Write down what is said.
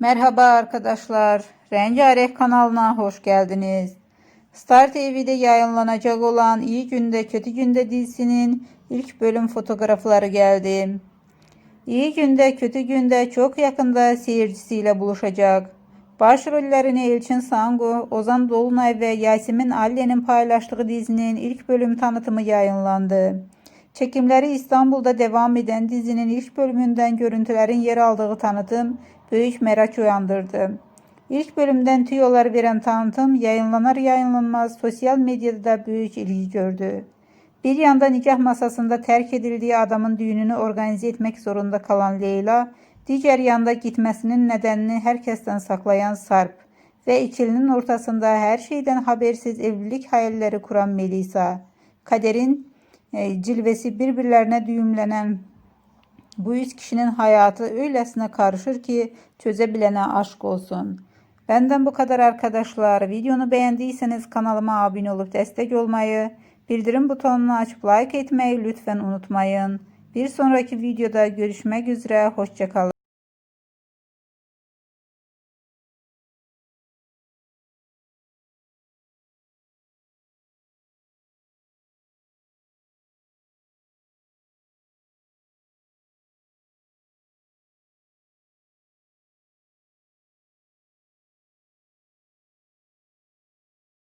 Merhaba arkadaşlar. Rengarenk kanalına hoş geldiniz. Star TV'de yayınlanacak olan İyi Günde Kötü Günde dizisinin ilk bölüm fotoğrafları geldi. İyi Günde Kötü Günde çok yakında seyircisiyle buluşacak. Başrollerini Elçin Sangu, Ozan Dolunay ve Yasemin Alyen'in paylaştığı dizinin ilk bölüm tanıtımı yayınlandı. Çekimleri İstanbul'da devam eden dizinin ilk bölümünden görüntülerin yer aldığı tanıtım büyük merak uyandırdı. İlk bölümden tüyolar veren tanıtım yayınlanar yayınlanmaz sosyal medyada da büyük ilgi gördü. Bir yanda nikah masasında terk edildiği adamın düğününü organize etmek zorunda kalan Leyla, diğer yanda gitmesinin nedenini herkesten saklayan Sarp ve ikilinin ortasında her şeyden habersiz evlilik hayalleri kuran Melisa. Kaderin cilvesi birbirlerine düğümlenen bu üç kişinin hayatı öylesine karışır ki çözebilene aşk olsun. Benden bu kadar arkadaşlar. Videonu beğendiyseniz kanalıma abone olup destek olmayı, bildirim butonunu açıp like etmeyi lütfen unutmayın. Bir sonraki videoda görüşmek üzere. Hoşçakalın.